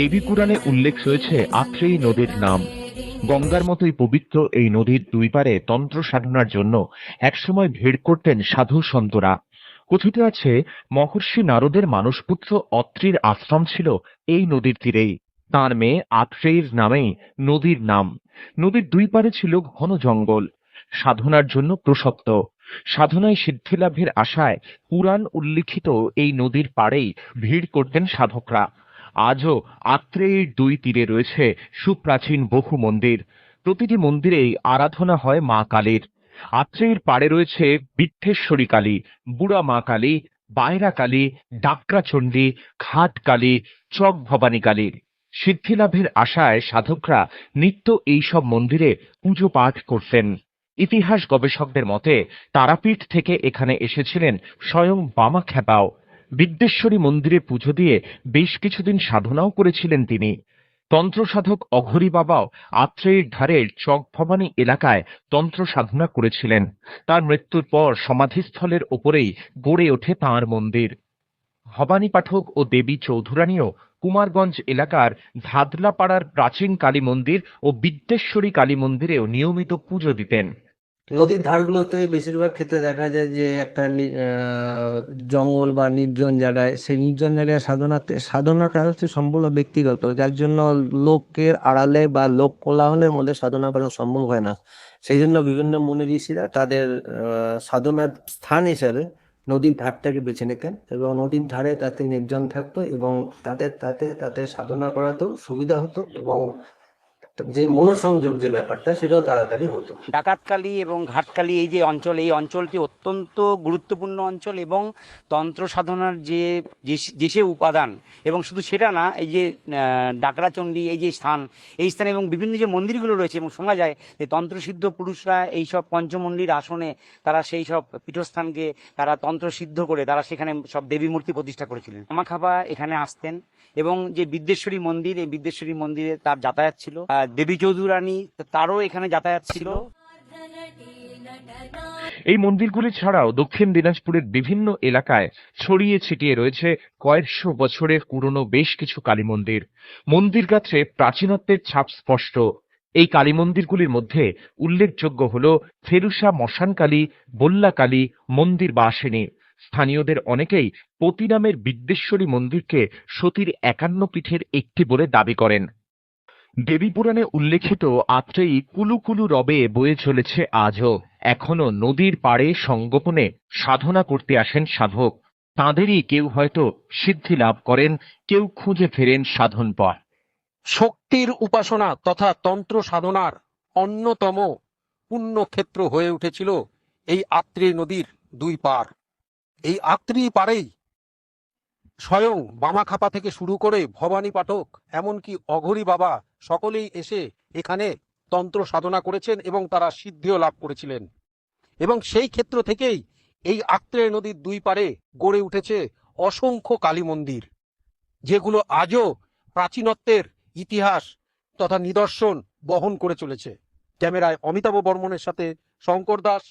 দেবী পুরাণে উল্লেখ রয়েছে আত্রেয়ী নদীর নাম। গঙ্গার মতোই পবিত্র এই নদীর দুই পারে তন্ত্র সাধনার জন্য একসময় ভিড় করতেন সাধু সন্তরা। কথিত আছে, মহর্ষি নারদের মানসপুত্র অত্রির আশ্রম ছিল এই নদীর তীরেই। তাঁর মেয়ে আত্রেয়ীর নামেই নদীর নাম। নদীর দুই পারে ছিল ঘন জঙ্গল। সাধনার জন্য প্রশস্ত সাধনায় সিদ্ধিলাভের আশায় পুরাণ উল্লিখিত এই নদীর পাড়েই ভিড় করতেন সাধকরা। আজও আত্রেয়ীর দুই তীরে রয়েছে সুপ্রাচীন বহু মন্দির। প্রতিটি মন্দিরেই আরাধনা হয় মা কালীর। আত্রেয়ীর পাড়ে রয়েছে বিঠেশ্বরী কালী, বুড়া মা কালী বায়রা কালী, ডাকরাচণ্ডী ঘাট কালী চক ভবানী কালীর সিদ্ধিলাভের আশায় সাধকরা নিত্য এইসব মন্দিরে পুজো পাঠ করতেন। ইতিহাস গবেষকদের মতে তারাপীঠ থেকে এখানে এসেছিলেন স্বয়ং বামা খ্যাপাও বিদ্যেশ্বরী মন্দিরে পুজো দিয়ে বেশ কিছুদিন সাধনাও করেছিলেন তিনি। তন্ত্র সাধক অঘরী বাবাও আত্রেয়ীর ধারের চক ভবানী এলাকায় তন্ত্র সাধনা করেছিলেন। তার মৃত্যুর পর সমাধিস্থলের ওপরেই গড়ে ওঠে তাঁর মন্দির। ভবানী পাঠক ও দেবী চৌধুরানীও কুমারগঞ্জ এলাকার ধাদলাপাড়ার প্রাচীন কালী মন্দির ও বিদ্যেশ্বরী কালী মন্দিরেও নিয়মিত পুজো দিতেন। নদীর ধারগুলোতে বেশিরভাগ ক্ষেত্রে দেখা যায় যে একটা জঙ্গল বা নির্জন জায়গায়, সেই নির্জন জায়গায় সাধনাতে, সাধনাটা হচ্ছে সম্পূর্ণ ব্যক্তিগত, যার জন্য লোকের আড়ালে বা লোক কোলাহলের মধ্যে সাধনা করা সম্ভব হয় না। সেই জন্য বিভিন্ন মুনি ঋষিরা তাদের সাধনার স্থান হিসাবে নদীর ধারটাকে বেছে নিতেন এবং নদীর ধারে তাতে নির্জন থাকতো এবং তাদের তাতে তাতে সাধনা করাতেও সুবিধা হতো এবং যে মনোসংযোগ যে ব্যাপারটা সেটাও তাড়াতাড়ি হতো। ডাকাতকালী এবং ঘাটকালী এই যে অঞ্চল এই অঞ্চলটি অত্যন্ত গুরুত্বপূর্ণ অঞ্চল এবং তন্ত্র সাধনার যে যে- উপাদান এবং শুধু সেটা না এই যে ডাকরাচণ্ডী এই যে স্থান এই স্থানে এবং বিভিন্ন যে মন্দিরগুলো রয়েছে এবং শোনা যায় যে তন্ত্রসিদ্ধ পুরুষরা এই সব পঞ্চমন্দির আসনে তারা সেই সব পীঠস্থানকে তারা তন্ত্র সিদ্ধ করে তারা সেখানে সব দেবী মূর্তি প্রতিষ্ঠা করেছিলেন। মাখাবা এখানে আসতেন এবং যে বিদ্যেশ্বরী মন্দির এই বিদ্যেশ্বরী মন্দিরে তার যাতায়াত ছিল। দেবী চৌধুরানী তারও এখানে যাতায়াত ছিল। এই মন্দিরগুলি ছাড়াও দক্ষিণ দিনাজপুরের বিভিন্ন এলাকায় ছড়িয়ে ছিটিয়ে রয়েছে কয়েকশো বছরের পুরনো বেশ কিছু কালী মন্দির। মন্দির গাত্রে প্রাচীনত্বের ছাপ স্পষ্ট। এই কালী মন্দিরগুলির মধ্যে উল্লেখযোগ্য হল ফেরুসা মশান কালী, বল্লা কালী, মন্দির বাসিনী স্থানীয়দের অনেকেই পতি নামের বিদ্যেশ্বরী মন্দিরকে সতীর একান্ন পীঠের একটি বলে দাবি করেন। দেবী পুরাণে উল্লেখিত কুলু কুলু রবে বয়ে চলেছে আজও। এখনও নদীর পাড়ে সঙ্গোপনে সাধনা করতে আসেন সাধক। তাঁদেরই কেউ হয়তো সিদ্ধি লাভ করেন, কেউ খুঁজে ফেরেন সাধন পথ শক্তির উপাসনা তথা তন্ত্র সাধনার অন্যতম পুণ্যক্ষেত্র হয়ে উঠেছিল এই আত্রি নদীর দুই পার। এই আত্রি পারেই স্বয়ং বামাখাপা থেকে শুরু করে ভবানী পাঠক, এমনকি অঘরী বাবা সকলেই এসে এখানে তন্ত্র সাধনা করেছেন এবং তারা সিদ্ধিও লাভ করেছিলেন। এবং সেই ক্ষেত্র থেকেই এই আত্রেয় নদীর দুই পারে গড়ে উঠেছে অসংখ্য কালী মন্দির, যেগুলো আজও প্রাচীনত্বের ইতিহাস তথা নিদর্শন বহন করে চলেছে। ক্যামেরায় অমিতাভ বর্মনের সাথে শঙ্কর দাস।